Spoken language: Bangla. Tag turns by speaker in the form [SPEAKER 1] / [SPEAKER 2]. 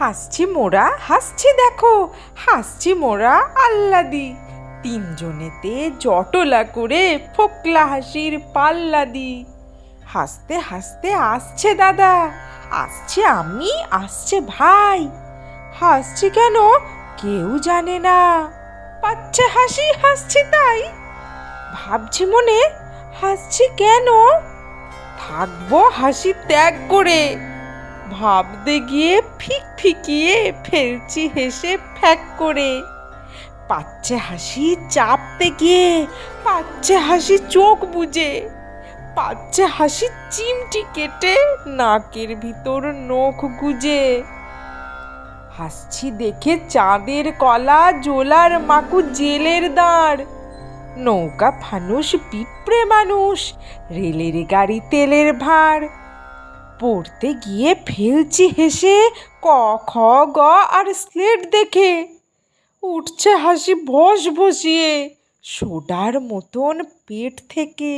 [SPEAKER 1] হাসছি মোরা, হাসছি দেখো, হাসছি মোরা আল্লাদি। তিনজনেতে জটলা করে ফোকলা হাসির পাল্লা দি হাসতে হাসতে আসছে দাদা, আসছে আমি, আসছে ভাই। হাসছি কেন? কেউ জানে না। পাচ্ছে হাসি, হাসছি তাই। ভাবছি মনে, হাসছি কেন? থাকব হাসি ত্যাগ করে। ভাবতে গিয়ে ফিক ফিকিয়ে ফেলছি হেসে ফ্যাক করে। পাচ্ছে হাসি চাপতে গিয়ে, পাচ্ছে হাসি চোখ বুজে, পাচ্ছে হাসি চিমটি কেটে নাকের ভিতর নখ গুজে। হাসছি দেখে চাঁদের কলা জোলার মাকু জেলের দাঁড়। নৌকা ফানুস পিঁপড়ে মানুষ, রেলের গাড়ি তেলের ভাঁড়। পড়তে গিয়ে ফেলছি হেসে, ক, খ, গ আর স্লেট দেখে। উঠছে হাসি ভস ভসিয়ে, সোডার মতন পেট থেকে।